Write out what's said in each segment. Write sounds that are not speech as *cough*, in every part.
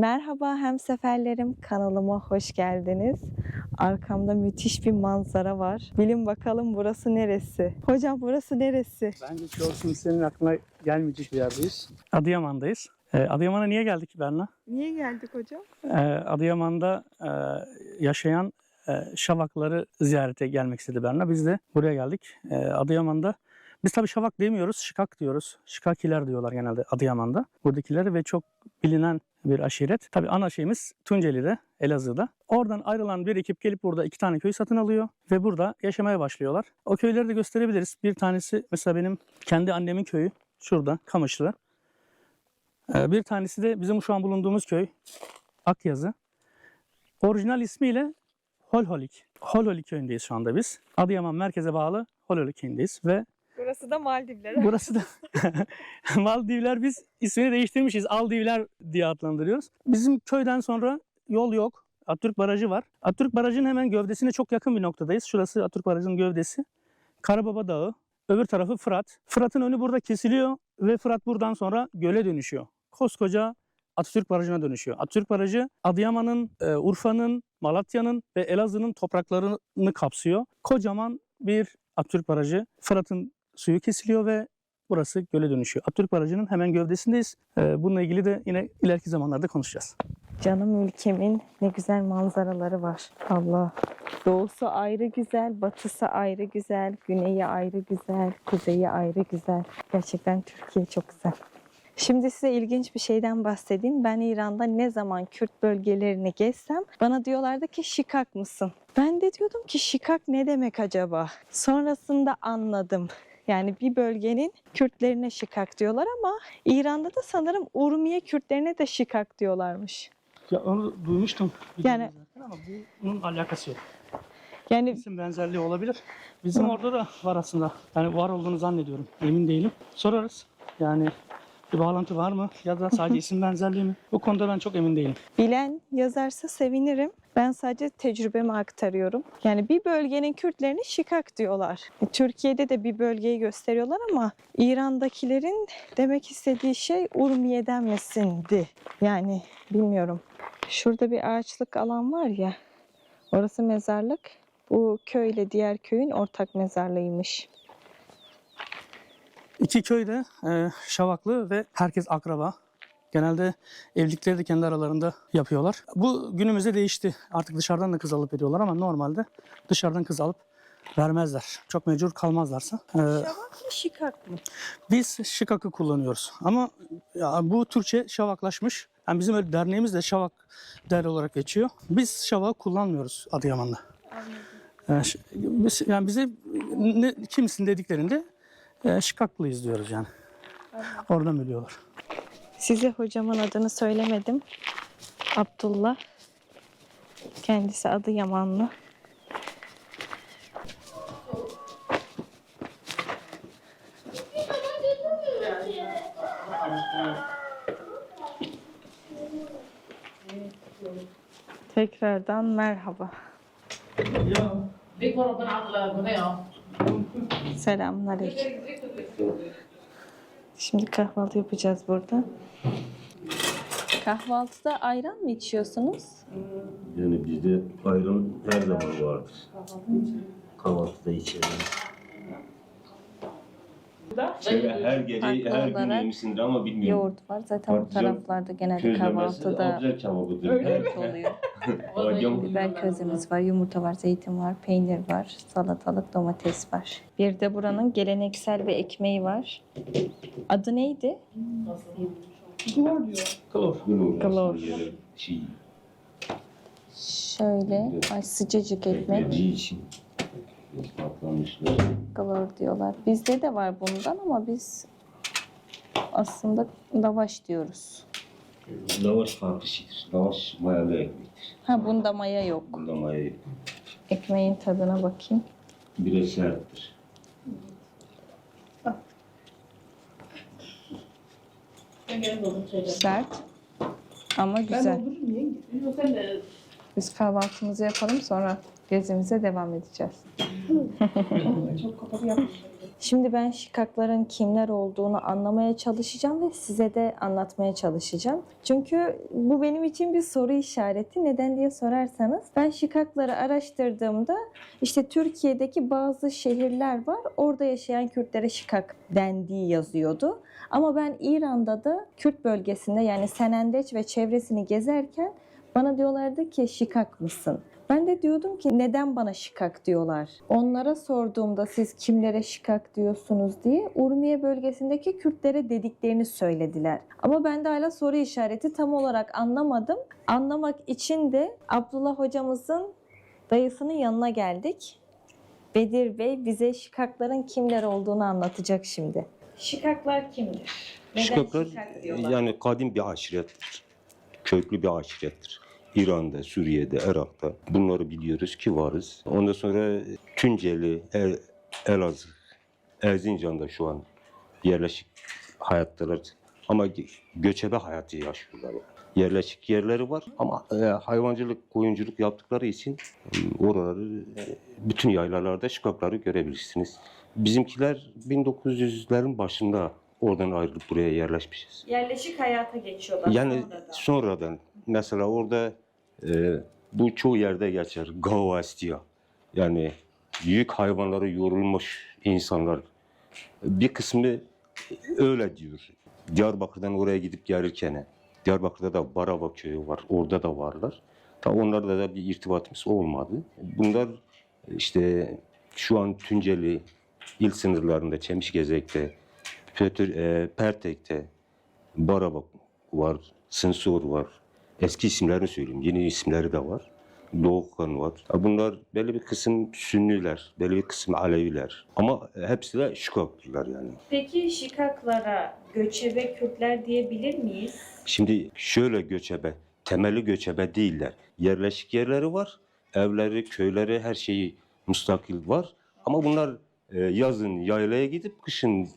Merhaba hemseferlerim kanalıma hoş geldiniz. Arkamda müthiş bir manzara var. Bilin bakalım burası neresi? Hocam burası neresi? Bence çoğu kimsenin aklına gelmeyecek bir yerdeyiz. Adıyaman'dayız. Ee, Adıyaman'a niye geldik Berna? Niye geldik hocam? Ee, Adıyaman'da e, yaşayan e, Şavakları ziyarete gelmek istedi Berna. Biz de buraya geldik. Ee, Adıyaman'da biz tabii Şavak demiyoruz, Şikak diyoruz. Şikakiler diyorlar genelde Adıyaman'da. Buradakileri ve çok bilinen bir aşiret. Tabii ana şeyimiz Tunceli'de, Elazığ'da. Oradan ayrılan bir ekip gelip burada iki tane köy satın alıyor ve burada yaşamaya başlıyorlar. O köyleri de gösterebiliriz. Bir tanesi mesela benim kendi annemin köyü. Şurada, Kamışlı. Ee, Bir tanesi de bizim şu an bulunduğumuz köy, Akyazı. Orijinal ismiyle Holholik. Holholik köyündeyiz şu anda biz. Adıyaman merkeze bağlı Holholik köyündeyiz ve Burası da Maldivler. *laughs* burası da *laughs* Maldivler biz ismini değiştirmişiz. Aldivler diye adlandırıyoruz. Bizim köyden sonra yol yok. Atatürk Barajı var. Atatürk Barajı'nın hemen gövdesine çok yakın bir noktadayız. Şurası Atatürk Barajı'nın gövdesi. Karababa Dağı. Öbür tarafı Fırat. Fırat'ın önü burada kesiliyor ve Fırat buradan sonra göle dönüşüyor. Koskoca Atatürk Barajı'na dönüşüyor. Atatürk Barajı Adıyaman'ın, e, Urfa'nın, Malatya'nın ve Elazığ'ın topraklarını kapsıyor. Kocaman bir Atatürk Barajı. Fırat'ın suyu kesiliyor ve burası göle dönüşüyor. Atatürk Barajı'nın hemen gövdesindeyiz. E, bununla ilgili de yine ileriki zamanlarda konuşacağız. Canım ülkemin ne güzel manzaraları var. Allah. Doğusu ayrı güzel, batısı ayrı güzel, güneyi ayrı güzel, kuzeyi ayrı güzel. Gerçekten Türkiye çok güzel. Şimdi size ilginç bir şeyden bahsedeyim. Ben İran'da ne zaman Kürt bölgelerini gezsem bana diyorlardı ki Şikak mısın? Ben de diyordum ki Şikak ne demek acaba? Sonrasında anladım. Yani bir bölgenin Kürtlerine Şikak diyorlar ama İran'da da sanırım Urmiye Kürtlerine de Şikak diyorlarmış. Ya onu duymuştum. Yani- ama bunun alakası yok. Yani İsim benzerliği olabilir. Bizim orada da var aslında. Yani var olduğunu zannediyorum. Emin değilim. Sorarız. Yani bir bağlantı var mı? Ya da sadece *laughs* isim benzerliği mi? Bu konuda ben çok emin değilim. bilen yazarsa sevinirim. Ben sadece tecrübemi aktarıyorum. Yani bir bölgenin Kürtlerini Şikak diyorlar. E, Türkiye'de de bir bölgeyi gösteriyorlar ama İran'dakilerin demek istediği şey Urmiye'den misindi? Yani bilmiyorum. Şurada bir ağaçlık alan var ya. Orası mezarlık. Bu köyle diğer köyün ortak mezarlığıymış. İki köyde e, Şavaklı ve herkes akraba. Genelde evlilikleri de kendi aralarında yapıyorlar. Bu günümüzde değişti. Artık dışarıdan da kız alıp veriyorlar ama normalde dışarıdan kız alıp vermezler. Çok mecbur kalmazlarsa. E, Şavak mı Şikak mı? Biz şikakı kullanıyoruz. Ama ya bu Türkçe şavaklaşmış. Yani bizim öyle derneğimiz de şavak der olarak geçiyor. Biz şavak kullanmıyoruz Adıyaman'da. Yani, ş- biz, yani bize ne, kimsin dediklerinde e, şikaklıyız diyoruz yani. Oradan biliyorlar. Size hocamın adını söylemedim. Abdullah. Kendisi adı Yamanlı. Tekrardan merhaba. Selamun aleyküm. Şimdi kahvaltı yapacağız burada. Kahvaltıda ayran mı içiyorsunuz? Yani bizde ayran her zaman vardır. Kahvaltıda içeriz. Şöyle her gece Farklı her gün olarak yemişsindir ama bilmiyorum. Yoğurt var. Zaten bu Patlıcan taraflarda genelde Közlemesi kahvaltıda abzer kebabıdır. yoğurt oluyor. *laughs* Biber közümüz var, yumurta var, zeytin var, peynir var, salatalık, domates var. Bir de buranın geleneksel bir ekmeği var. Adı neydi? Klor. Glor. Şey, Şöyle, ay sıcacık ekmek. beklediği için patlamışlar. Glor diyorlar. Bizde de var bundan ama biz aslında lavaş diyoruz. Lavaş farklı şeydir. Lavaş mayalı ekmektir. Ha bunda maya yok. Bunda maya yok. Ekmeğin tadına bakayım. Biraz serttir. Sert ama güzel. Ben Biz kahvaltımızı yapalım sonra gezimize devam edeceğiz. *laughs* Şimdi ben şikakların kimler olduğunu anlamaya çalışacağım ve size de anlatmaya çalışacağım. Çünkü bu benim için bir soru işareti. Neden diye sorarsanız ben şikakları araştırdığımda işte Türkiye'deki bazı şehirler var. Orada yaşayan Kürtlere şikak dendiği yazıyordu. Ama ben İran'da da Kürt bölgesinde yani Senendeç ve çevresini gezerken bana diyorlardı ki şikak mısın? Ben de diyordum ki neden bana şikak diyorlar? Onlara sorduğumda siz kimlere şikak diyorsunuz diye Urmiye bölgesindeki Kürtlere dediklerini söylediler. Ama ben de hala soru işareti tam olarak anlamadım. Anlamak için de Abdullah hocamızın dayısının yanına geldik. Bedir Bey bize şikakların kimler olduğunu anlatacak şimdi. Şikaklar kimdir? Neden Şikaklar şikak diyorlar? yani kadim bir aşirettir. Köklü bir aşirettir. İran'da, Suriye'de, Irak'ta bunları biliyoruz ki varız. Ondan sonra Tunceli, El, Elazığ, Erzincan'da şu an yerleşik hayattalar. Ama gö- göçebe hayatı yaşıyorlar. Yerleşik yerleri var ama e, hayvancılık, koyunculuk yaptıkları için e, oraları, e, bütün yaylalarda şikakları görebilirsiniz. Bizimkiler 1900'lerin başında oradan ayrılıp buraya yerleşmişiz. Yerleşik hayata geçiyorlar Yani sonradan. sonradan mesela orada e, bu çoğu yerde geçer. Gavastia. Yani büyük hayvanları yorulmuş insanlar. Bir kısmı öyle diyor. Diyarbakır'dan oraya gidip gelirken Diyarbakır'da da Barava köyü var. Orada da varlar. Ta onlarla da bir irtibatımız olmadı. Bunlar işte şu an Tunceli il sınırlarında, Çemişgezek'te, Pötür, e, Pertek'te, Barabak var, Sensor var. Eski isimlerini söyleyeyim. Yeni isimleri de var. Doğukan var. Bunlar belli bir kısım Sünniler, belli bir kısım Aleviler. Ama hepsi de Şikaklılar yani. Peki şikaklara göçebe Kürtler diyebilir miyiz? Şimdi şöyle göçebe, temeli göçebe değiller. Yerleşik yerleri var. Evleri, köyleri, her şeyi müstakil var. Ama bunlar e, yazın yaylaya gidip kışın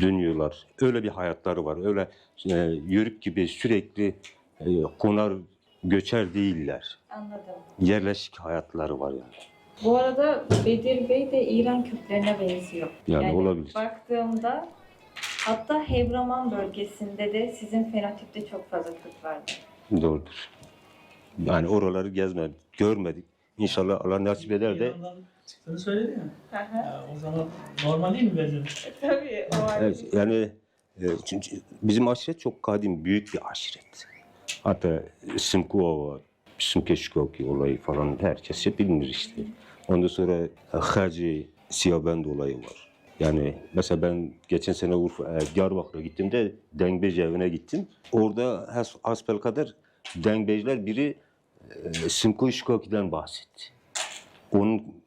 dönüyorlar. Öyle bir hayatları var. Öyle e, yörük gibi sürekli e, konar göçer değiller. Anladım. Yerleşik hayatları var yani. Bu arada Bedir Bey de İran Kürtlerine benziyor. Yani olabilir. Baktığımda hatta Hevraman bölgesinde de sizin fenotipte çok fazla Kürt vardı. Doğrudur. Yani oraları gezmedik, görmedik. İnşallah Allah nasip eder de İran'dan çıktığını söyledi ya. Ya o zaman normal değil mi Bedir? Tabii o. Evet, yani e, çünkü bizim aşiret çok kadim, büyük bir aşiret. Hatta Simkua var, Simkeşkoki olayı falan herkes hep bilinir işte. Ondan sonra e, Hacı Siyabend olayı var. Yani mesela ben geçen sene Urfa, e, Diyarbakır'a gittiğimde Dengbej evine gittim. Orada has, hasbel kadar Dengbejler biri e, Simko Şkoki'den bahsetti. Onun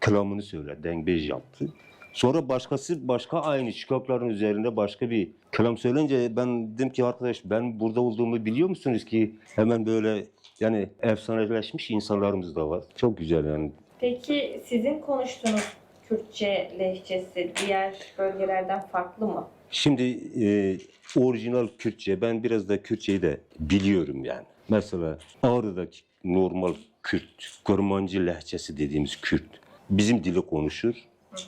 kılamını söyle, Dengbej yaptı. Sonra başkası başka aynı şikapların üzerinde başka bir kelam söyleyince ben dedim ki arkadaş ben burada olduğumu biliyor musunuz ki hemen böyle yani efsaneleşmiş insanlarımız da var. Çok güzel yani. Peki sizin konuştuğunuz Kürtçe lehçesi diğer bölgelerden farklı mı? Şimdi e, orijinal Kürtçe ben biraz da Kürtçeyi de biliyorum yani. Mesela Ağrı'daki normal Kürt, Kurmancı lehçesi dediğimiz Kürt bizim dili konuşur.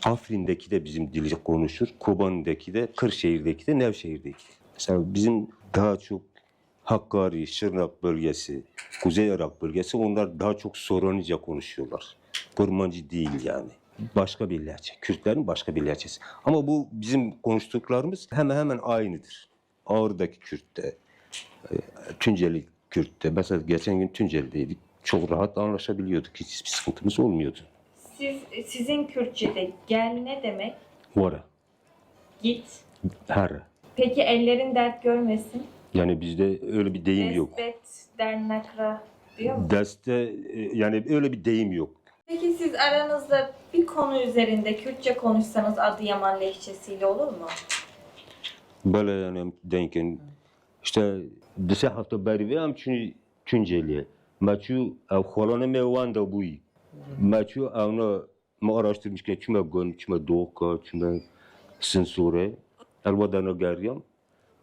Afrin'deki de bizim dili konuşur. Kobani'deki de, Kırşehir'deki de, Nevşehir'deki. Mesela bizim daha çok Hakkari, Şırnak bölgesi, Kuzey Irak bölgesi onlar daha çok Soranice konuşuyorlar. Kurmancı değil yani. Başka bir lehçe. Kürtlerin başka bir lehçesi. Ama bu bizim konuştuklarımız hemen hemen aynıdır. Ağrı'daki Kürt'te, e, Tunceli Kürt'te. Mesela geçen gün Tunceli'deydik. Çok rahat anlaşabiliyorduk. Hiçbir sıkıntımız olmuyordu. Siz sizin Kürtçe'de gel ne demek? Vara, Git. her. Peki ellerin dert görmesin. Yani bizde öyle bir deyim yok. Desbet, dernakra diyor mu? Derste e, yani öyle bir deyim yok. Peki siz aranızda bir konu üzerinde Kürtçe konuşsanız Adıyaman lehçesiyle olur mu? Böyle yani denken işte dese hafta beri ve am çünkü Tunceli'ye. Maçu xolana me wanda buyi. Maçu ana ma araştırmış ki çime gon, çime doğuka, çime sensore. Elvada nagariyam.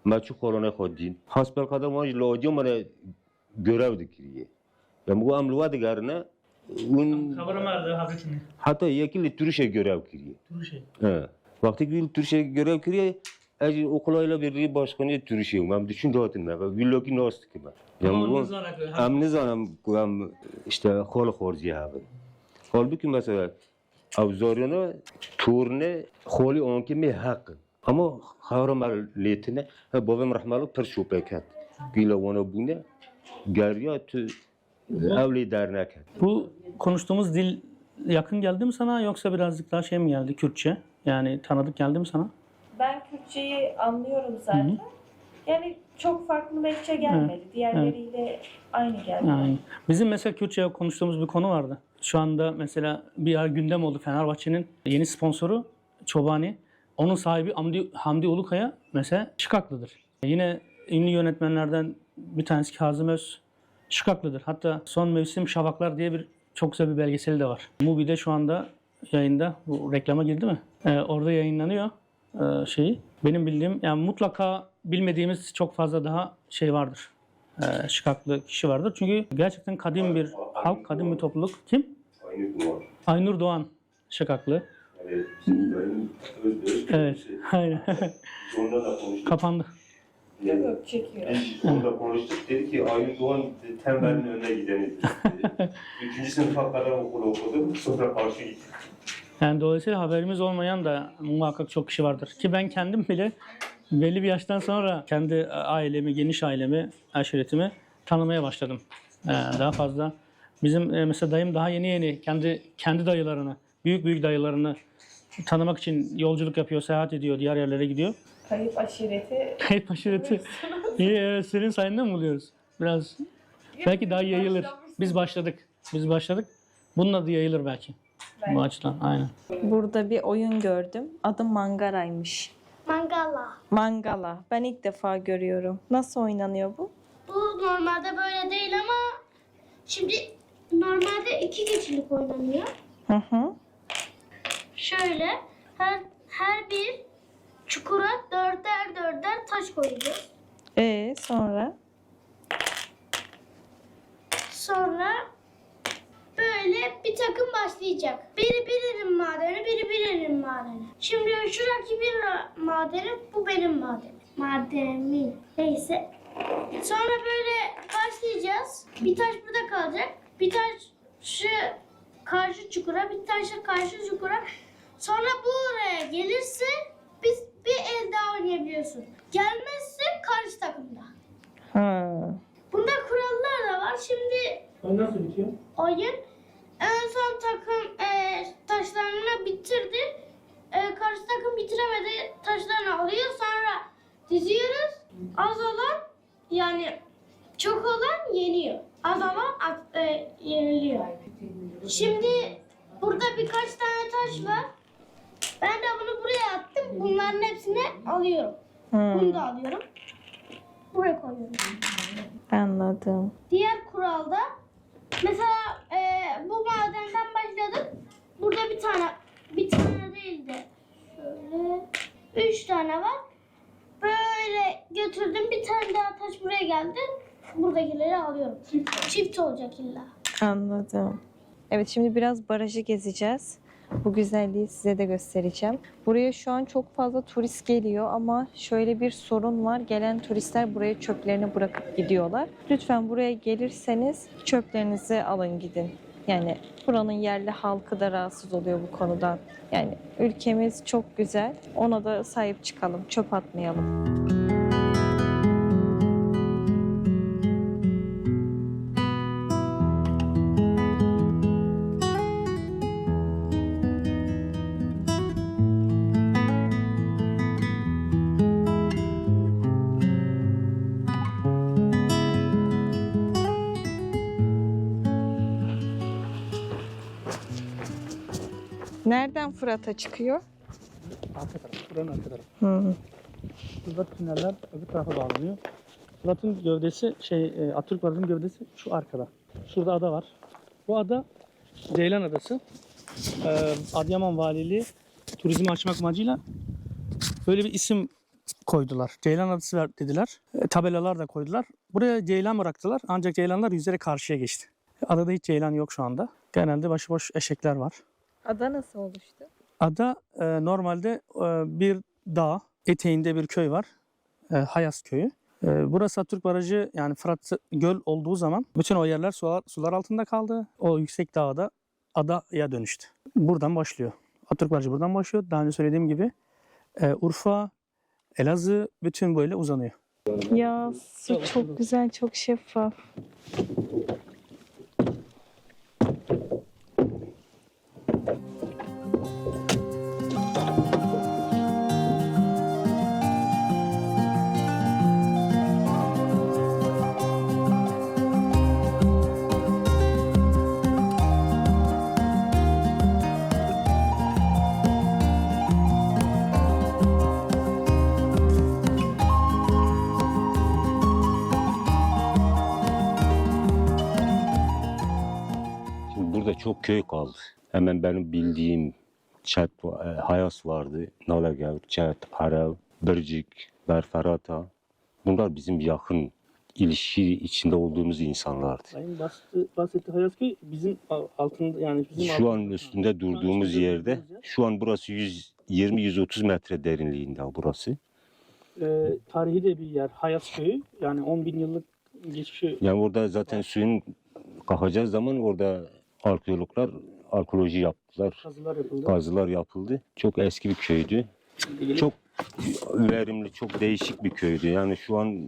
Maçu xolana xodin. Hasbel kadar manj lojya mana görev dikiriye. Yani bu amluva digarına un Kabarım vardı hafifini. hatta yekili türüşe görev kiriye. Şey. He. Vakti gül Türkiye görev kiriyor. Ez okulayla birliği başkanı Türkiye. Ben düşün dağıtın ben. Villaki nasıl ki ben. Yani bu em nizanem ku em işte xol xorci haben. Halbuki mesela avzarına turne xoli onki mi hakkı. Ama xavram letine babam rahmalı pır şupekat. Gila wana bune geriya tu evli dernekat. Bu konuştuğumuz dil yakın geldi mi sana yoksa birazcık daha şey mi geldi Kürtçe? Yani tanıdık geldi mi sana? Ben Kürtçeyi anlıyorum zaten. Yani çok farklı lehçe gelmedi. Diğerleriyle aynı geldi. Yani bizim mesela Kürtçe konuştuğumuz bir konu vardı. Şu anda mesela bir ara gündem oldu Fenerbahçe'nin yeni sponsoru Çobani. Onun sahibi Hamdi, Hamdi Ulukaya mesela Şikaklıdır. Yine ünlü yönetmenlerden bir tanesi Kazım Öz Şikaklıdır. Hatta son mevsim Şavaklar diye bir çok güzel bir belgeseli de var. Mubi'de şu anda yayında bu reklama girdi mi? Ee, orada yayınlanıyor e, şeyi. Benim bildiğim yani mutlaka bilmediğimiz çok fazla daha şey vardır. E, şikaklı kişi vardır. Çünkü gerçekten kadim bir halk, kadim bir topluluk. Kim? Aynur Doğan Şikaklı. Yani sizlerin özdeş Evet. *laughs* Aynen. Sonunda da konuştuk. Kapandı. Yok yok çekiyor. Biz sonunda konuştuk. Dedi ki Aynur Doğan tembelin önüne gidenidir. *laughs* Üçüncü sınıfa kadar okul okudum. Sonra karşı gittim. Yani dolayısıyla haberimiz olmayan da muhakkak çok kişi vardır. Ki ben kendim bile belli bir yaştan sonra kendi ailemi, geniş ailemi, aşiretimi tanımaya başladım. Ee, daha fazla. Bizim e, mesela dayım daha yeni yeni kendi kendi dayılarını, büyük büyük dayılarını tanımak için yolculuk yapıyor, seyahat ediyor, diğer yerlere gidiyor. Kayıp aşireti Kayıp aşireti. İyi evet senin sayende mi buluyoruz? Biraz belki daha yayılır. Biz başladık. Biz başladık. Bunun adı yayılır belki. Bu açıdan aynen. Burada bir oyun gördüm. Adı Mangara'ymış. Mangala. Mangala. Ben ilk defa görüyorum. Nasıl oynanıyor bu? Bu normalde böyle değil ama şimdi normalde iki kişilik oynanıyor. Hı hı. Şöyle her her bir çukura dörder dörder taş koyacağız. Ee sonra? Sonra böyle bir takım başlayacak. Biri birinin madeni, biri birinin madeni. Şimdi şu rakibin ra- madeni, bu benim madenim. Madenim. Neyse. Sonra böyle başlayacağız. Bir taş burada kalacak. Bir taş şu karşı çukura, bir taş da karşı çukura. Sonra bu oraya gelirse biz bir el daha oynayabiliyorsun. Gelmezse karşı takımda. Ha. Bunda kurallar da var. Şimdi Nasıl bitiyor? oyun en son takım e, taşlarını bitirdi. E, karşı takım bitiremedi. Taşlarını alıyor. Sonra diziyoruz. Az olan yani çok olan yeniyor. Az olan at- e, yeniliyor. Şimdi burada birkaç tane taş var. Ben de bunu buraya attım. Bunların hepsini alıyorum. Bunu Hmm, da alıyorum. Buraya koyuyorum. anladım. Diğer kuralda mesela e, bu madenden başladık. Burada bir tane bir tane değil de şöyle üç tane var. Böyle götürdüm bir tane daha taş buraya geldi. Buradakileri alıyorum. Çift olacak illa. Anladım. Evet şimdi biraz barajı gezeceğiz. Bu güzelliği size de göstereceğim. Buraya şu an çok fazla turist geliyor ama şöyle bir sorun var. Gelen turistler buraya çöplerini bırakıp gidiyorlar. Lütfen buraya gelirseniz çöplerinizi alın gidin. Yani buranın yerli halkı da rahatsız oluyor bu konudan. Yani ülkemiz çok güzel. Ona da sahip çıkalım. Çöp atmayalım. Nereden Fırat'a çıkıyor? Arka taraf, buranın arka tarafı. Hı. Burada tüneller öbür tarafa bağlanıyor. Fırat'ın gövdesi, şey, e, Atatürk Barajı'nın gövdesi şu arkada. Şurada ada var. Bu ada Ceylan Adası. Ee, Adıyaman Valiliği turizmi açmak amacıyla böyle bir isim koydular. Ceylan Adası dediler. E, tabelalar da koydular. Buraya ceylan bıraktılar. Ancak ceylanlar yüzerek karşıya geçti. Adada hiç ceylan yok şu anda. Genelde başıboş eşekler var. Ada nasıl oluştu? Ada e, normalde e, bir dağ eteğinde bir köy var. E, Hayas köyü. E, burası Atatürk Barajı yani Fırat Göl olduğu zaman bütün o yerler sular, sular altında kaldı. O yüksek dağda adaya dönüştü. Buradan başlıyor. Atatürk Barajı buradan başlıyor. Daha önce söylediğim gibi e, Urfa, Elazığ bütün böyle uzanıyor. Ya su çok güzel, çok şeffaf. Çok köy kaldı. Hemen benim bildiğim Çet, e, Hayas vardı. Nalagöv, Çet, Arev, Bircik, Berferata. Bunlar bizim yakın ilişki içinde olduğumuz insanlardı. Sayın bahsetti Hayas köy bizim altında yani Şu an üstünde durduğumuz yerde, şu an burası 120-130 metre derinliğinde burası. e, tarihi de bir yer. Hayas köyü yani 10 bin yıllık geçmişi Yani orada zaten suyun kalkacağı zaman orada arkeologlar arkeoloji yaptılar. kazılar yapıldı. Kazılar yapıldı. Çok eski bir köydü. Çok verimli, çok değişik bir köydü. Yani şu an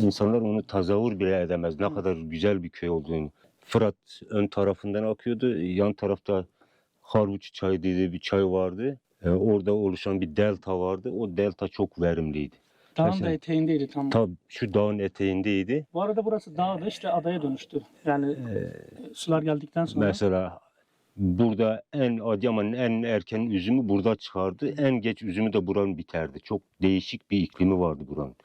insanlar onu tasavvur bile edemez. Ne kadar güzel bir köy olduğunu. Fırat ön tarafından akıyordu. Yan tarafta Haruç çayı dediği bir çay vardı. Ee, orada oluşan bir delta vardı. O delta çok verimliydi. Dağın da Mesela- eteğindeydi tam. Tabii şu dağın eteğindeydi. Bu arada burası dağda işte adaya dönüştü. Yani Ee, sular geldikten sonra Mesela burada en Adıyaman'ın en erken üzümü burada çıkardı. En geç üzümü de buranın biterdi. Çok değişik bir iklimi vardı buranın.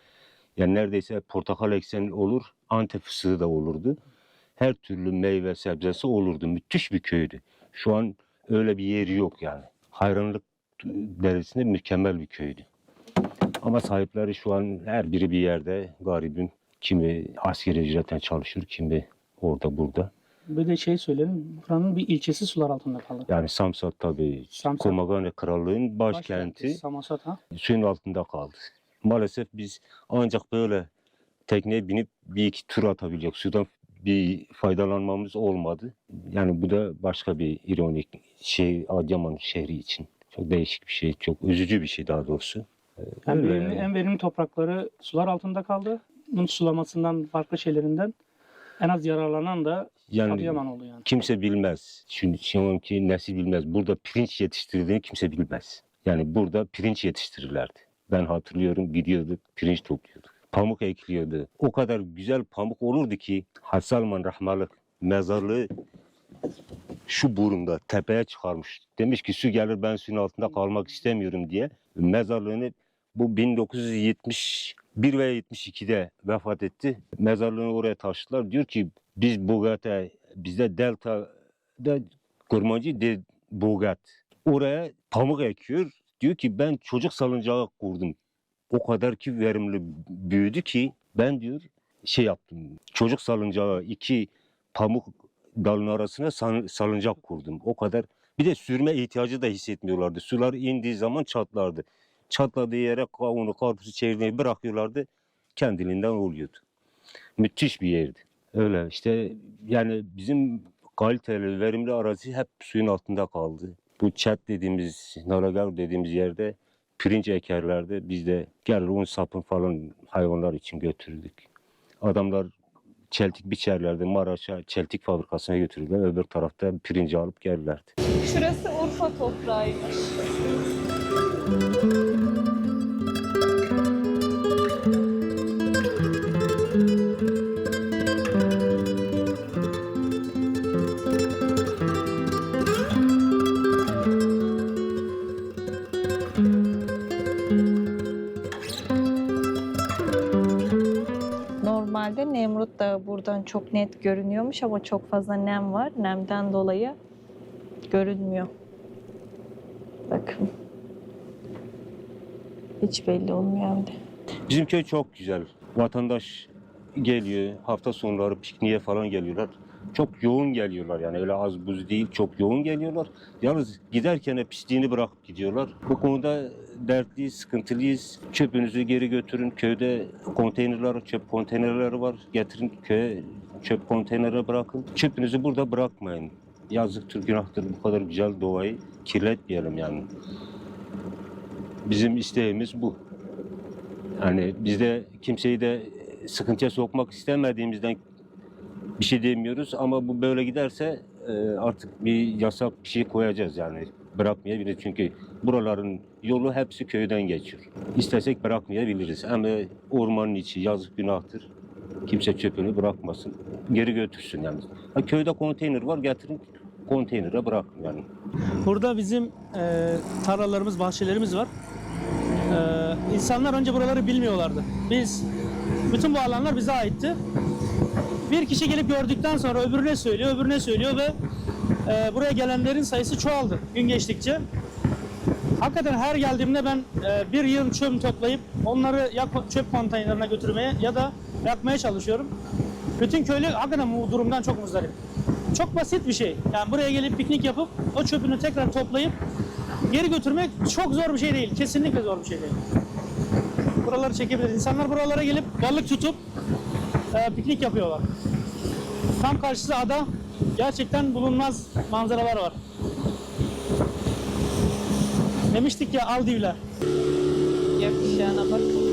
Yani neredeyse portakal ekseni olur, Antep fıstığı da olurdu. Her türlü meyve sebzesi olurdu. Müthiş bir köydü. Şu an öyle bir yeri yok yani. Hayranlık derecesinde mükemmel bir köydü. Ama sahipleri şu an her biri bir yerde garibim. Kimi askeri ücretten çalışır, kimi orada burada. bir de şey söyleyelim. Buranın bir ilçesi sular altında kaldı. Yani Samsat tabii Samsat. Komagane Krallığı'nın başkenti Samasat ha. suyun altında kaldı. Maalesef biz ancak böyle tekneye binip bir iki tur atabiliyoruz. Sudan bir faydalanmamız olmadı. Yani bu da başka bir ironik şey Adıyaman şehri için. Çok değişik bir şey, çok üzücü bir şey daha doğrusu. Öyle verimli, yani. en verimli toprakları sular altında kaldı. Bunun sulamasından farklı şeylerinden en az yararlanan da Yani Adıyaman oldu yani. kimse bilmez. Şu anki nesil bilmez. Burada pirinç yetiştirildiğini kimse bilmez. Yani burada pirinç yetiştirirlerdi. Ben hatırlıyorum gidiyorduk pirinç topluyorduk. Pamuk ekliyordu. O kadar güzel pamuk olurdu ki Hasalman Rahmalık mezarlığı şu burunda tepeye çıkarmış. Demiş ki su gelir ben suyun altında kalmak istemiyorum diye. Mezarlığını bu 1971 ve 72'de vefat etti. Mezarlığını oraya taşıdılar. Diyor ki biz Bogata, bizde Delta'da kurmacı de Bogat. Oraya pamuk ekiyor. Diyor ki ben çocuk salıncağı kurdum. O kadar ki verimli büyüdü ki ben diyor şey yaptım. Çocuk salıncağı iki pamuk dalın arasına salıncak kurdum. O kadar. Bir de sürme ihtiyacı da hissetmiyorlardı. Sular indiği zaman çatlardı. Çatladığı yere kavunu, karpuzu çevirmeyi bırakıyorlardı. Kendiliğinden oluyordu. Müthiş bir yerdi. Öyle işte yani bizim kaliteli, verimli arazi hep suyun altında kaldı. Bu çet dediğimiz, Nalagav dediğimiz yerde pirinç ekerlerdi. Biz de gelir un sapın falan hayvanlar için götürdük. Adamlar çeltik biçerlerdi. Maraş'a çeltik fabrikasına götürürler. Öbür tarafta pirinci alıp gelirlerdi. Şurası Urfa toprağıymış. Normalde Nemrut Dağı buradan çok net görünüyormuş ama çok fazla nem var. Nemden dolayı görünmüyor. Bakın. Hiç belli olmuyor hem de. Bizim köy çok güzel. Vatandaş geliyor. Hafta sonları pikniğe falan geliyorlar. Çok yoğun geliyorlar yani öyle az buz değil çok yoğun geliyorlar. Yalnız giderken de pisliğini bırakıp gidiyorlar. Bu konuda dertliyiz, sıkıntılıyız. Çöpünüzü geri götürün. Köyde konteynerler, çöp konteynerleri var. Getirin köye çöp konteynere bırakın. Çöpünüzü burada bırakmayın. Yazıktır, günahtır bu kadar güzel doğayı kirletmeyelim yani. Bizim isteğimiz bu. Yani biz de kimseyi de sıkıntıya sokmak istemediğimizden bir şey demiyoruz ama bu böyle giderse e, artık bir yasak bir şey koyacağız yani bırakmayabiliriz çünkü buraların yolu hepsi köyden geçiyor. İstesek bırakmayabiliriz ama ormanın içi yazık günahtır. Kimse çöpünü bırakmasın. Geri götürsün yani. Ha, köyde konteyner var getirin konteynere bırakın yani. Burada bizim e, tarlalarımız, bahçelerimiz var. E, insanlar önce buraları bilmiyorlardı. Biz, bütün bu alanlar bize aitti. Bir kişi gelip gördükten sonra öbürüne söylüyor, öbürüne söylüyor ve e, buraya gelenlerin sayısı çoğaldı gün geçtikçe. Hakikaten her geldiğimde ben e, bir yıl çöp toplayıp onları ya çöp konteynerine götürmeye ya da yakmaya çalışıyorum. Bütün köylü hakikaten bu durumdan çok muzdarip. Çok basit bir şey. Yani buraya gelip piknik yapıp o çöpünü tekrar toplayıp geri götürmek çok zor bir şey değil. Kesinlikle zor bir şey değil. Buraları çekebilir. İnsanlar buralara gelip balık tutup e, piknik yapıyorlar. Tam karşısı ada. Gerçekten bulunmaz manzaralar var. Demiştik ya Aldivler. Yakışana bak.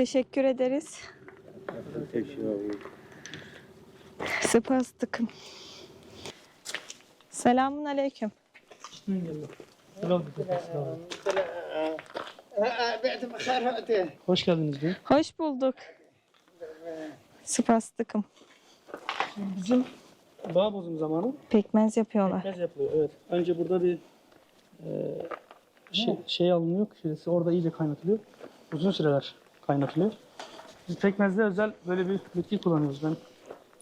Teşekkür ederiz. Spas tıkım. Selamun aleyküm. Hoş geldiniz diyor. Hoş bulduk. Spas tıkım. Bizim bağ bozum zamanı Pekmez yapıyorlar. pekmez yapılıyor. Evet. Önce burada bir e, şey, şey alınıyor. Şişesi orada iyice kaynatılıyor. Uzun süreler kaynatılıyor. Biz pekmezde özel böyle bir bitki kullanıyoruz. Ben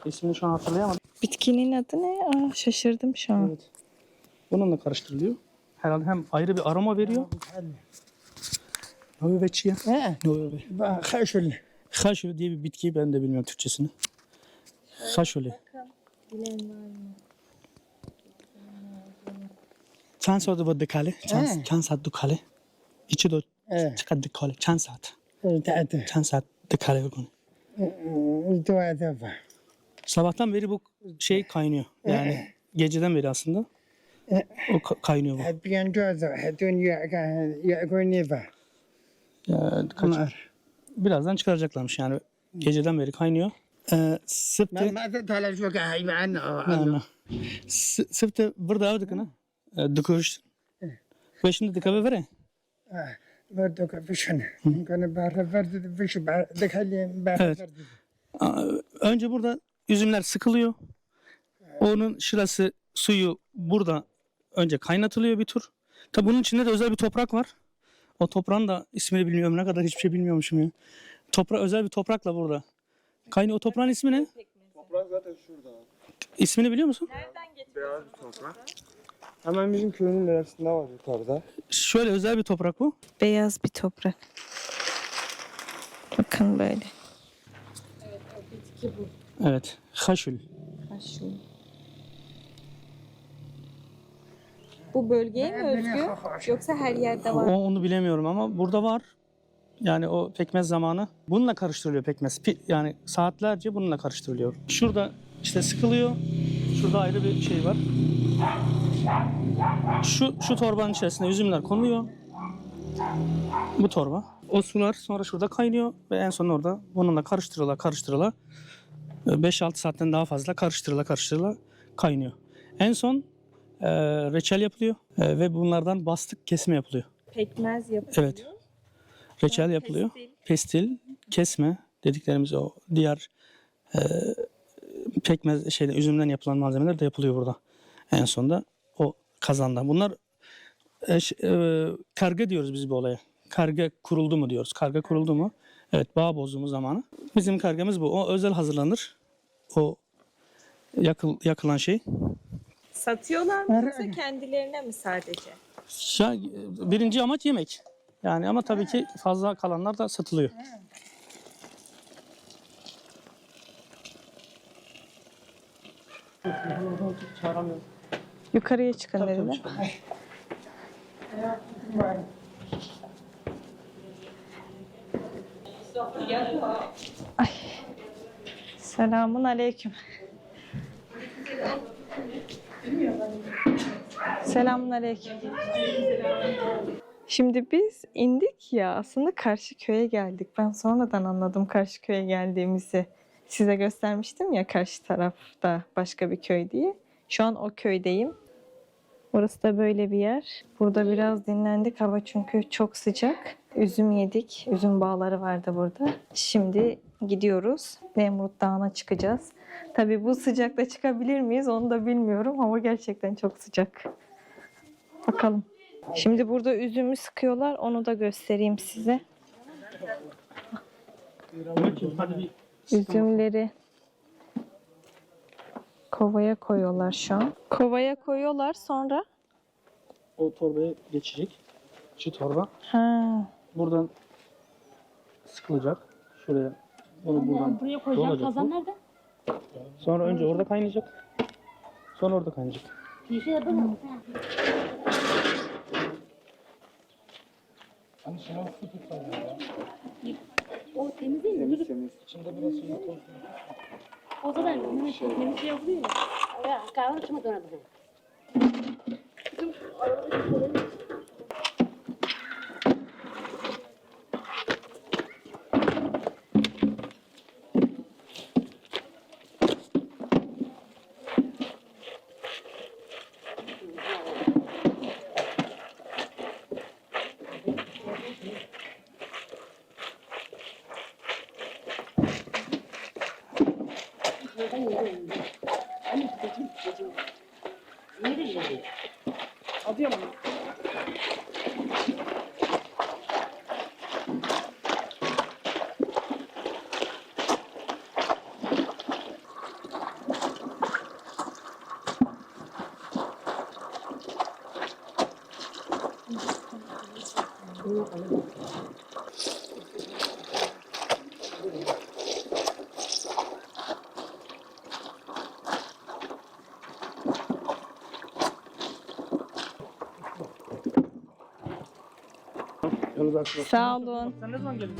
ismini şu an hatırlayamadım. Bitkinin adı ne? Aa, şaşırdım şu an. Evet. Bununla karıştırılıyor. Herhalde hem ayrı bir aroma veriyor. Nöbetçi ya. He. Nöbetçi. Haşöle. Haşöle diye bir bitkiyi ben de bilmiyorum Türkçesini. Haşöle. Çan saat bu dikale. Çan saat dikale. İçi de çıkadık kale. Çan saat. Sen kare konu. Sabahtan beri bu şey kaynıyor. Yani geceden beri aslında. O kaynıyor bu. Birazdan çıkaracaklarmış yani. Geceden beri kaynıyor. Ee, sıftı, yani, sı- sıftı burada avdıkını. Ee, Ve şimdi dikabı vere. بردك فيشن كنا بعرف فرد فيش دك هلي بعرف Evet. فرد Aa, Önce burada üzümler sıkılıyor. Onun şırası, suyu burada önce kaynatılıyor bir tur. Tabi bunun içinde de özel bir toprak var. O toprağın da ismini bilmiyorum. Ne kadar hiçbir şey bilmiyormuşum ya. Toprak, özel bir toprakla burada. Kaynıyor. O toprağın ismi ne? Toprak zaten şurada. İsmini biliyor musun? Beyaz bir toprak. Hemen bizim köyün ilerisinde var yukarıda. Şöyle özel bir toprak bu. Beyaz bir toprak. Bakın böyle. Evet. Haşül. Bu bölgeye mi özgü yoksa her yerde O, onu bilemiyorum ama burada var. Yani o pekmez zamanı. Bununla karıştırılıyor pekmez. Pi- Yani saatlerce bununla karıştırılıyor. Şurada işte sıkılıyor. Şurada ayrı bir şey var. Şu şu torbanın içerisine üzümler konuluyor. Bu torba. O sular sonra şurada kaynıyor ve en son orada bununla karıştırıla karıştırıla 5-6 saatten daha fazla karıştırıla karıştırıla kaynıyor. En son e, reçel yapılıyor e, ve bunlardan bastık kesme yapılıyor. Pekmez yapılıyor. Evet. Reçel yapılıyor. Pestil. Pestil, kesme dediklerimiz o diğer e, pekmez şeyde üzümden yapılan malzemeler de yapılıyor burada. En sonunda o kazanda. Bunlar e, e, karga diyoruz biz bu olaya. Karga kuruldu mu diyoruz. Karga kuruldu mu? Evet bağ bozduğumuz zamanı. Bizim kargamız bu. O özel hazırlanır. O yakıl, yakılan şey. Satıyorlar mı yoksa kendilerine mi sadece? Ya, e, birinci amaç yemek. Yani ama tabii ki fazla kalanlar da satılıyor. Yukarıya çıkın dediler. Ay. Selamun aleyküm. Selamun aleyküm. Şimdi biz indik ya aslında karşı köye geldik. Ben sonradan anladım karşı köye geldiğimizi. Size göstermiştim ya karşı tarafta başka bir köy diye. Şu an o köydeyim. Burası da böyle bir yer. Burada biraz dinlendik hava çünkü çok sıcak. Üzüm yedik. Üzüm bağları vardı burada. Şimdi gidiyoruz. Nemrut Dağı'na çıkacağız. Tabii bu sıcakta çıkabilir miyiz onu da bilmiyorum. Hava gerçekten çok sıcak. Bakalım. Şimdi burada üzümü sıkıyorlar. Onu da göstereyim size. Üzümleri kovaya koyuyorlar şu an. Kovaya koyuyorlar sonra. O torbaya geçecek. Şu torba. Ha. Buradan sıkılacak. Şuraya. Onu buradan Buraya koyacağım. dolacak Kazan bu. nerede? Sonra önce orada kaynayacak. Sonra orada kaynayacak. Pişe yapın mı? O temiz değil mi? Temiz. İçinde biraz su 보도란 눈이 냄새 여기. 야, 까만 좀 떠나 dönem. Sağ olun. Sen ne zaman geldin?